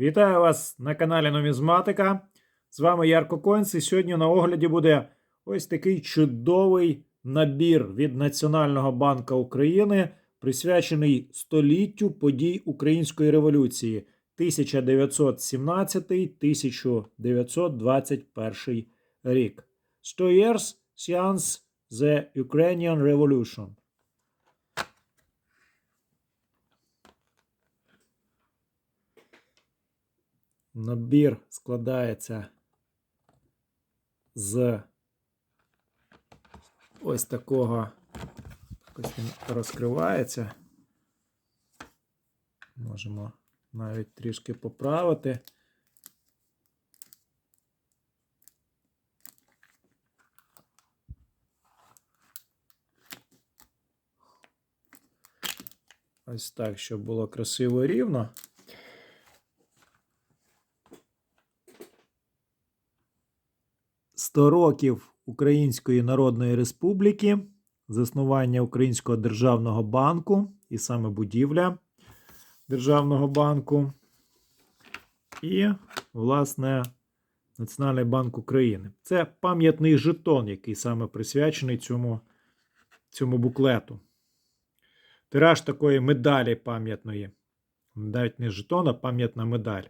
Вітаю вас на каналі Нумізматика. З вами Ярко Конц, і сьогодні на огляді буде ось такий чудовий набір від Національного банку України, присвячений століттю подій Української революції 1917-1921 рік. 100 years since the Ukrainian Revolution. Набір складається з ось такого. Ось він розкривається. Можемо навіть трішки поправити. Ось так, щоб було красиво рівно. Сто років Української Народної Республіки, заснування Українського державного банку і саме будівля Державного банку, і, власне, Національний банк України. Це пам'ятний жетон, який саме присвячений цьому, цьому буклету. Тираж такої медалі пам'ятної. Навіть не жетон, а пам'ятна медаль.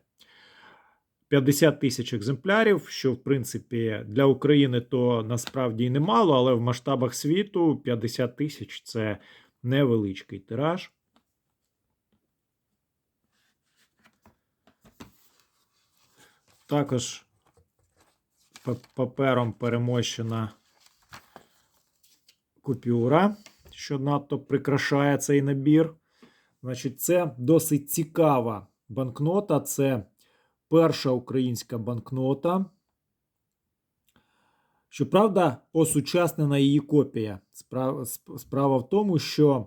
50 тисяч екземплярів, що, в принципі, для України то насправді і немало, але в масштабах світу 50 тисяч це невеличкий тираж. Також папером перемощена купюра, що надто прикрашає цей набір. Значить, це досить цікава банкнота. Це перша українська банкнота. Щоправда, осучаснена її копія. Справа, в тому, що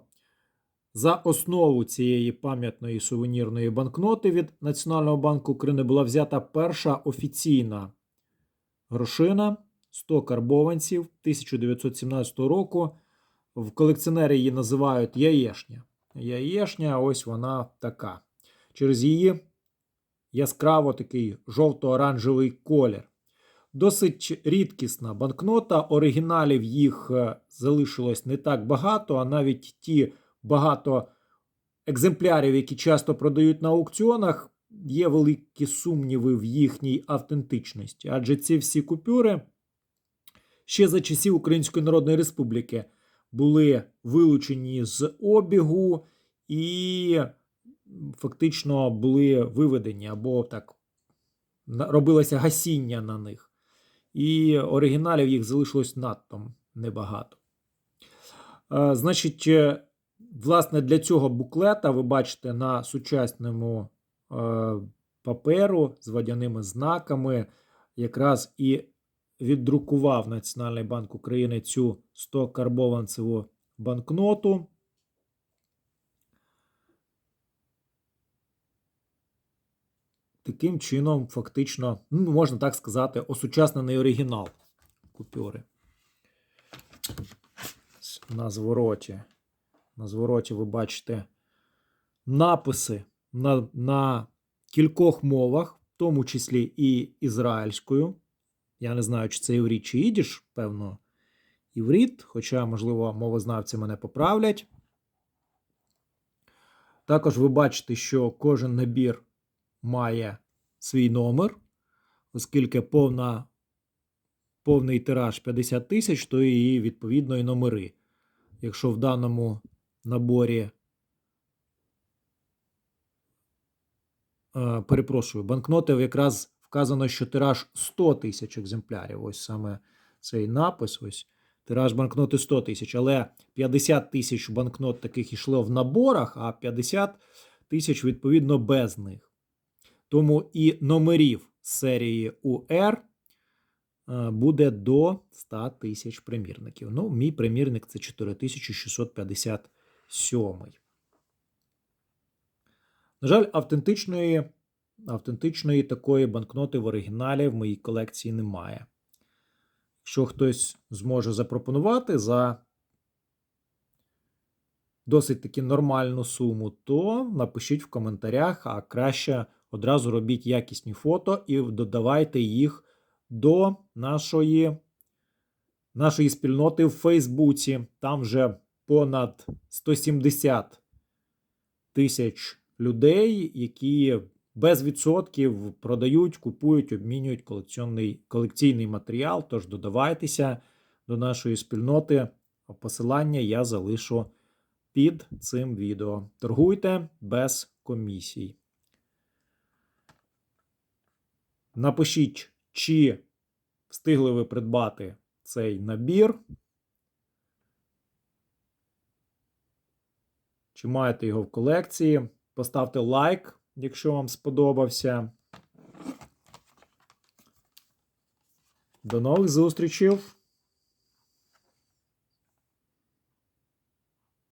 за основу цієї пам'ятної сувенірної банкноти від Національного банку України була взята перша офіційна грошина 100 карбованців 1917 року. В колекціонери її називають яєшня. Яєшня, ось вона така. Через її яскраво такий жовто-оранжевий колір. Досить рідкісна банкнота. Оригіналів їх е, залишилось не так багато, а навіть ті багато екземплярів, які часто продають на аукціонах, є великі сумніви в їхній автентичності. Адже ці всі купюри ще за часів Української Народної Республіки були вилучені з обігу і фактично були виведені або так робилося гасіння на них. І оригіналів їх залишилось надто небагато. Значить, е, власне, для цього буклета ви бачите на сучасному е, паперу з водяними знаками якраз і віддрукував Національний банк України цю 100 карбованцеву банкноту. Таким чином, фактично, ну, можна так сказати, осучаснений оригінал купюри. На звороті. На звороті ви бачите написи на, на кількох мовах, в тому числі і ізраїльською. Я не знаю, чи це івріт чи ідіш, певно, івріт, хоча, можливо, мовознавці мене поправлять. Також ви бачите, що кожен набір має свій номер, оскільки повна, повний тираж 50 тисяч, то і відповідно і номери. Якщо в даному наборі, е, перепрошую, банкноти якраз вказано, що тираж 100 тисяч екземплярів. Ось саме цей напис. Ось тираж банкноти 100 тисяч, але 50 тисяч банкнот таких йшло в наборах, а 50 тисяч відповідно без них. Тому і номерів серії УР е, буде до 100 тисяч примірників. Ну, мій примірник це 4657. На жаль, автентичної, автентичної такої банкноти в оригіналі в моїй колекції немає. Якщо хтось зможе запропонувати за досить таки нормальну суму, то напишіть в коментарях, а краще одразу робіть якісні фото і додавайте їх до нашої, нашої спільноти в Фейсбуці. Там вже понад 170 тисяч людей, які без відсотків продають, купують, обмінюють колекційний, колекційний матеріал. Тож додавайтеся до нашої спільноти. Посилання я залишу під цим відео. Торгуйте без комісій. Напишіть, чи встигли ви придбати цей набір. Чи маєте його в колекції? Поставте лайк, якщо вам сподобався. До нових зустрічей!